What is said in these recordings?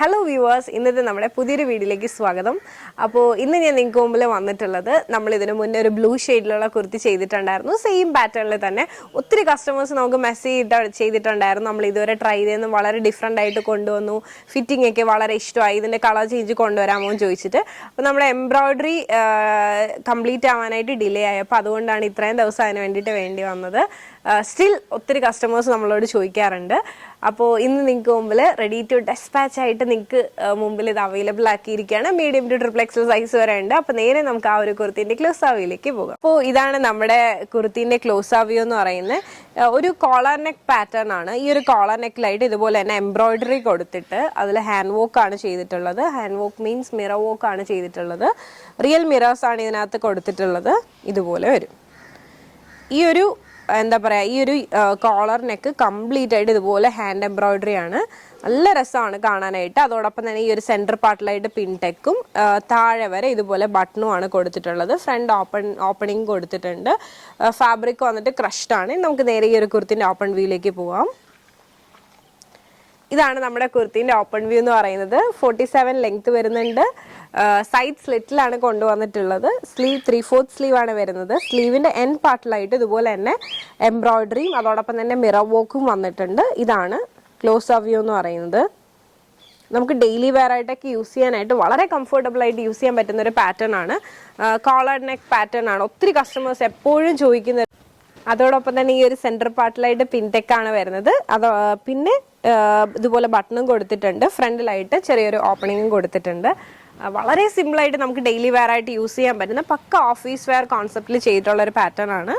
Hello viewers ഇന്നത്തെ നമ്മുടെ പുതിയൊരു വീഡിയോയിലേക്ക് സ്വാഗതം. അപ്പോൾ ഇന്ന് ഞാൻ നിങ്ങൾക്ക് മുമ്പിൽ വന്നിട്ടുള്ളത് നമ്മൾ ഇതിനു മുന്നേ ഒരു ബ്ലൂ ഷെയ്ഡിലുള്ള കുർത്തി ചെയ്തിട്ടുണ്ടായിരുന്നു. സെയിം പാറ്റേണിൽ തന്നെ ഒത്തിരി കസ്റ്റമേഴ്സ് നമുക്ക് മെസ്സേജ് ഇട്ട് ചെയ്തിട്ടുണ്ടായിരുന്നു. നമ്മൾ ഇതുവരെ ട്രൈ ചെയ്തെന്ന് വളരെ ഡിഫറെന്റ് ആയിട്ട് കൊണ്ടുവന്നു. ഫിറ്റിംഗ് ഒക്കെ വളരെ ഇഷ്ടമായി. ഇതിന്റെ കളർ ചേഞ്ച് കൊണ്ടുവരാമോ എന്ന് ചോദിച്ചിട്ട്. അപ്പോൾ നമ്മുടെ എംബ്രോയ്ഡറി കംപ്ലീറ്റ് ആവാനായിട്ട് ഡിലേ ആയി. അപ്പോൾ അതുകൊണ്ടാണ് ഇത്രയും ദിവസം അതിന് വേണ്ടിയിട്ട് വേണ്ടി വന്നത്. സ്റ്റിൽ ഒത്തിരി കസ്റ്റമേഴ്സ് നമ്മളോട് ചോദിക്കാറുണ്ട്. അപ്പോൾ ഇന്ന് നിങ്ങൾക്ക് മുമ്പിൽ റെഡി ടു ഡെസ്പാച്ച് ആയിട്ട് നിങ്ങൾക്ക് മുമ്പിൽ ഇത് available ആക്കിയിരിക്കുകയാണ്. Medium to triple XL size വരെ ഉണ്ട്. അപ്പോൾ നേരെ നമുക്ക് ആ ഒരു കുർത്തിന്റെ ക്ലോസ് ആവിയിലേക്ക് പോകാം. അപ്പോൾ ഇതാണ് നമ്മുടെ കുർത്തിന്റെ ക്ലോസ് ആവിയോ എന്ന് പറയുന്നത്. ഒരു കോളർ നെക്ക് പാറ്റേൺ ആണ്. ഈ ഒരു കോളർ നെക്കിലായിട്ട് ഇതുപോലെ തന്നെ എംബ്രോയിഡറി കൊടുത്തിട്ട് അതിൽ ഹാൻഡ് വോക്ക് ആണ് ചെയ്തിട്ടുള്ളത്. Hand work means mirror work ആണ് ചെയ്തിട്ടുള്ളത്. റിയൽ മിറേഴ്സ് ആണ് ഇതിനകത്ത് കൊടുത്തിട്ടുള്ളത്. ഇതുപോലെ വരും. ഈ ഒരു എന്താ പറയുക ഈ ഒരു കോളർ നെക്ക് കംപ്ലീറ്റ് ആയിട്ട് ഇതുപോലെ ഹാൻഡ് എംബ്രോയിഡറി ആണ്. നല്ല രസമാണ് കാണാനായിട്ട്. അതോടൊപ്പം തന്നെ ഈ ഒരു സെന്റർ പാർട്ടിലായിട്ട് പിൻടെക്കും താഴെ വരെ ഇതുപോലെ ബട്ടണും ആണ് കൊടുത്തിട്ടുള്ളത്. ഫ്രണ്ട് ഓപ്പൺ ഓപ്പണിംഗ് കൊടുത്തിട്ടുണ്ട്. ഫാബ്രിക് വന്നിട്ട് ക്രഷ്ഡ് ആണ്. നമുക്ക് നേരെ ഈ ഒരു കുർത്തിന്റെ ഓപ്പൺ വ്യൂയിലേക്ക് പോവാം. ഇതാണ് നമ്മുടെ കുർത്തിന്റെ ഓപ്പൺ വ്യൂ എന്ന് പറയുന്നത്. ഫോർട്ടി സെവൻ ലെങ്ത് വരുന്നുണ്ട്. സൈഡ് സ്ലിറ്റിലാണ് കൊണ്ടുവന്നിട്ടുള്ളത്. സ്ലീവ് ത്രീ ഫോർത്ത് സ്ലീവ് ആണ് വരുന്നത്. സ്ലീവിന്റെ എൻ പാർട്ടിലായിട്ട് ഇതുപോലെ തന്നെ എംബ്രോയിഡറിയും അതോടൊപ്പം തന്നെ മിറർ വോക്കും വന്നിട്ടുണ്ട്. ഇതാണ് ക്ലോസ് ഓഫ് വ്യൂ എന്ന് പറയുന്നത്. നമുക്ക് ഡെയിലി വെയർ ആയിട്ടൊക്കെ യൂസ് ചെയ്യാനായിട്ട് വളരെ കംഫർട്ടബിൾ ആയിട്ട് യൂസ് ചെയ്യാൻ പറ്റുന്ന ഒരു പാറ്റേൺ ആണ് കോളർ നെക്ക് പാറ്റേൺ ആണ്. ഒത്തിരി കസ്റ്റമേഴ്സ് എപ്പോഴും ചോദിക്കുന്ന അതോടൊപ്പം തന്നെ ഈ ഒരു സെന്റർ പാർട്ടിലായിട്ട് പിൻടെക്ക് ആണ് വരുന്നത്. അത് പിന്നെ ഇതുപോലെ ബട്ടണും കൊടുത്തിട്ടുണ്ട്. ഫ്രണ്ടിലായിട്ട് ചെറിയൊരു ഓപ്പണിങ്ങും കൊടുത്തിട്ടുണ്ട്. വളരെ സിമ്പിളായിട്ട് നമുക്ക് ഡെയിലി വെയർ ആയിട്ട് യൂസ് ചെയ്യാൻ പറ്റുന്ന പക്ക ഓഫീസ് വെയർ കോൺസെപ്റ്റിൽ ചെയ്തിട്ടുള്ള ഒരു പാറ്റേൺ ആണ്.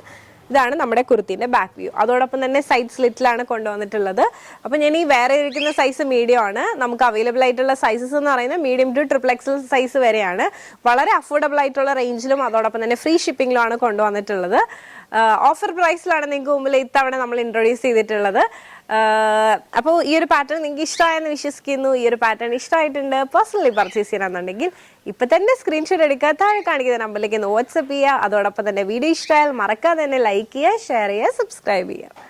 ഇതാണ് നമ്മുടെ കുർത്തിന്റെ ബാക്ക് വ്യൂ അതോടൊപ്പം തന്നെ സൈഡ് സ്ലിറ്റിലാണ് കൊണ്ടുവന്നിട്ടുള്ളത്. അപ്പോൾ ഞാൻ ഈ വേറെ ഇരിക്കുന്ന സൈസ് മീഡിയം ആണ്. നമുക്ക് അവൈലബിൾ ആയിട്ടുള്ള സൈസസ് എന്ന് പറയുന്നത് medium to triple XL size വരെയാണ്. വളരെ അഫോർഡബിൾ ആയിട്ടുള്ള റേഞ്ചിലും അതോടൊപ്പം തന്നെ ഫ്രീ ഷിപ്പിംഗിലും ആണ് കൊണ്ടുവന്നിട്ടുള്ളത് ഓഫർ പ്രൈസിലാണ് നിങ്ങൾക്ക് മുമ്പിൽ ഇത്തവണ നമ്മൾ ഇൻട്രൊഡ്യൂസ് ചെയ്തിട്ടുള്ളത്. അപ്പോൾ ഈ ഒരു പാറ്റേൺ നിങ്ങൾക്ക് ഇഷ്ടമായെന്ന് വിശ്വസിക്കുന്നു. ഈ ഒരു പാറ്റേൺ ഇഷ്ടമായിട്ടുണ്ട്. പേഴ്സണലി പർച്ചേസ് ചെയ്യണമെന്നുണ്ടെങ്കിൽ ഇപ്പൊ തന്നെ സ്ക്രീൻഷോട്ട് എടുക്കുക. താഴെ കാണിക്കുന്ന നമ്പറിലേക്ക് ഒന്ന് വാട്സപ്പ് ചെയ്യുക. അതോടൊപ്പം തന്നെ വീഡിയോ ഇഷ്ടമായാൽ മറക്കാതെ തന്നെ ലൈക്ക് ചെയ്യുക ഷെയർ ചെയ്യുക സബ്സ്ക്രൈബ് ചെയ്യുക.